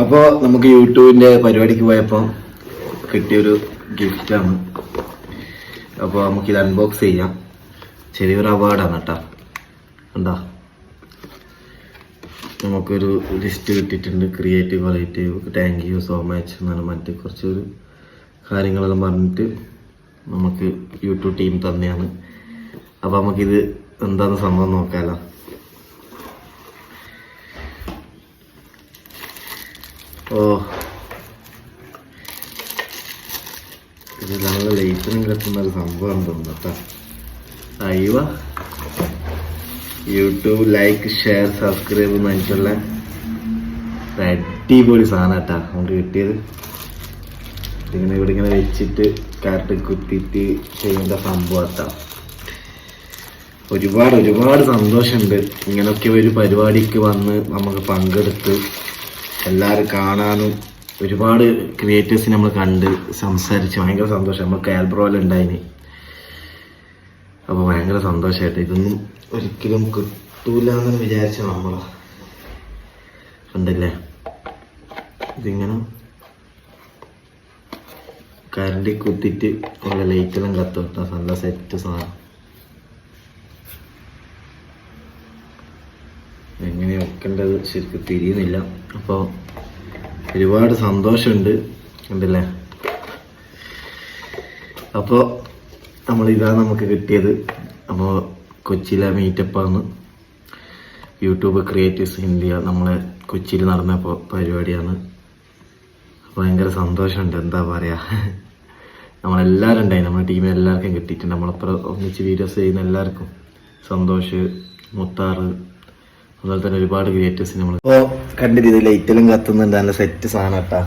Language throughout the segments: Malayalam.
അപ്പോൾ നമുക്ക് യൂട്യൂബിന്റെ പരിപാടിക്ക് പോയപ്പോൾ കിട്ടിയൊരു ഗിഫ്റ്റാണ് അപ്പോൾ നമുക്കിത് അൺബോക്സ് ചെയ്യാം. ചെറിയൊരു അവാർഡാണ് കേട്ടോ എന്താ നമുക്കൊരു ലിസ്റ്റ് കിട്ടിയിട്ടുണ്ട്. Creative qualitative thank you so much എന്നാണ് മറ്റ് കുറച്ചൊരു കാര്യങ്ങളെല്ലാം പറഞ്ഞിട്ട് നമുക്ക് യൂട്യൂബ് ടീം തന്നെയാണ്. അപ്പോൾ നമുക്കിത് എന്താണെന്ന് സംഭവം നോക്കാമല്ലോ ഓ. ഇത് നല്ല ലൈറ്റിനും കത്തുന്ന ഒരു സംഭവം തോന്നുന്നു കേട്ടോ. അയ്യോ യൂട്യൂബ് ലൈക്ക് ഷെയർ സബ്സ്ക്രൈബ് എന്ന് അടിപൊളി സാധനം കേട്ടാ നമുക്ക് കിട്ടിയത്. ഇങ്ങനെ ഇവിടെ ഇങ്ങനെ വെച്ചിട്ട് കാർട്ട് കുത്തിയിട്ട് ചെയ്യുന്ന സംഭവം കേട്ടാ. ഒരുപാട് ഒരുപാട് സന്തോഷമുണ്ട്. ഇങ്ങനൊക്കെ ഒരു പരിപാടിക്ക് വന്ന് നമുക്ക് പങ്കെടുത്ത് എല്ലാവരും കാണാനും ഒരുപാട് ക്രിയേറ്റേഴ്സിനെ നമ്മൾ കണ്ട് സംസാരിച്ച് ഭയങ്കര സന്തോഷം. നമ്മൾ ഉണ്ടായിന്. അപ്പോൾ ഭയങ്കര സന്തോഷമായിട്ട് ഇതൊന്നും ഒരിക്കലും കിട്ടൂല എന്ന് വിചാരിച്ച നമ്മൾ കണ്ടില്ലേ? ഇതിങ്ങനെ കരണ്ടി കുത്തിയിട്ട് നമ്മളെ ലൈറ്റെല്ലാം കത്തോട്ടാ നല്ല സെറ്റ് സാധനം. എങ്ങനെ വെക്കേണ്ടത് ശരിക്കും തിരിയുന്നില്ല. അപ്പോൾ ഒരുപാട് സന്തോഷമുണ്ട്. ഉണ്ടല്ലേ? അപ്പോൾ നമ്മൾ ഇതാ നമുക്ക് കിട്ടിയത്. അപ്പോൾ കൊച്ചിയിലെ മീറ്റപ്പാണ് യൂട്യൂബ് ക്രിയേറ്റീവ്സ് ഇന്ത്യ നമ്മളെ കൊച്ചിയിൽ നടന്ന പരിപാടിയാണ്. ഭയങ്കര സന്തോഷമുണ്ട്. എന്താ പറയുക നമ്മളെല്ലാവരും ഉണ്ടായി. നമ്മുടെ ടീമിൽ എല്ലാവർക്കും കിട്ടിയിട്ടുണ്ട്. നമ്മളപ്പുറം ഒന്നിച്ച് വീഡിയോസ് ചെയ്യുന്ന എല്ലാവർക്കും. സന്തോഷ് മുത്താറ് അതുപോലെ തന്നെ ഒരുപാട് ക്രിയേറ്റേഴ്സ് നമ്മൾ കണ്ട രീതിയിൽ ലൈറ്റിലും കത്തുന്നുണ്ട്. നല്ല സെറ്റ് സാധനം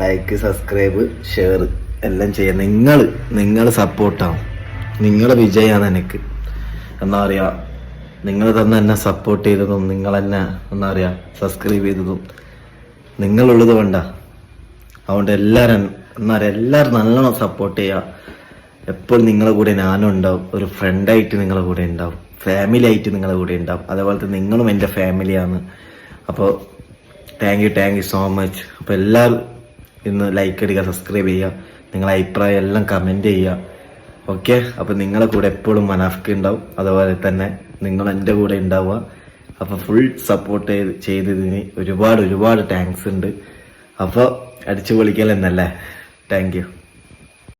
ലൈക്ക് സബ്സ്ക്രൈബ് ഷെയർ എല്ലാം ചെയ്യാം നിങ്ങൾ നിങ്ങൾ സപ്പോർട്ടാണ് നിങ്ങളെ വിജയമാണ് എനിക്ക്. എന്താ പറയുക നിങ്ങൾ തന്നെ എന്നെ സപ്പോർട്ട് ചെയ്തതും നിങ്ങൾ തന്നെ എന്താ പറയുക സബ്സ്ക്രൈബ് ചെയ്തതും നിങ്ങളുള്ളത് വേണ്ട അതുകൊണ്ട് എല്ലാവരും എന്താ പറയുക എല്ലാവരും നല്ലോണം സപ്പോർട്ട് ചെയ്യുക. എപ്പോഴും നിങ്ങളുടെ കൂടെ ഞാനും ഉണ്ടാവും ഒരു ഫ്രണ്ടായിട്ട് നിങ്ങളുടെ കൂടെ ഉണ്ടാവും ഫാമിലി ആയിട്ട് നിങ്ങളുടെ കൂടെ ഉണ്ടാവും. അതേപോലെ തന്നെ നിങ്ങളും എന്റെ ഫാമിലിയാണ് അപ്പോൾ thank you thank you so much അപ്പോൾ എല്ലാവരും ഇന്ന് ലൈക്ക് അടിക്കുക സബ്സ്ക്രൈബ് ചെയ്യുക നിങ്ങളുടെ അഭിപ്രായം എല്ലാം കമന്റ് ചെയ്യുക. ഓക്കെ അപ്പോൾ നിങ്ങളെ കൂടെ എപ്പോഴും മനാഫ്ക്ക് ഉണ്ടാവും. അതുപോലെ തന്നെ നിങ്ങൾ എന്റെ കൂടെ ഉണ്ടാവുക. അപ്പോൾ ഫുൾ സപ്പോർട്ട് ചെയ്ത് ചെയ്തതിന് ഒരുപാട് ഒരുപാട് താങ്ക്സ് ഉണ്ട്. അപ്പോൾ അടിച്ചു പൊളിക്കലെന്നല്ലേ താങ്ക് യു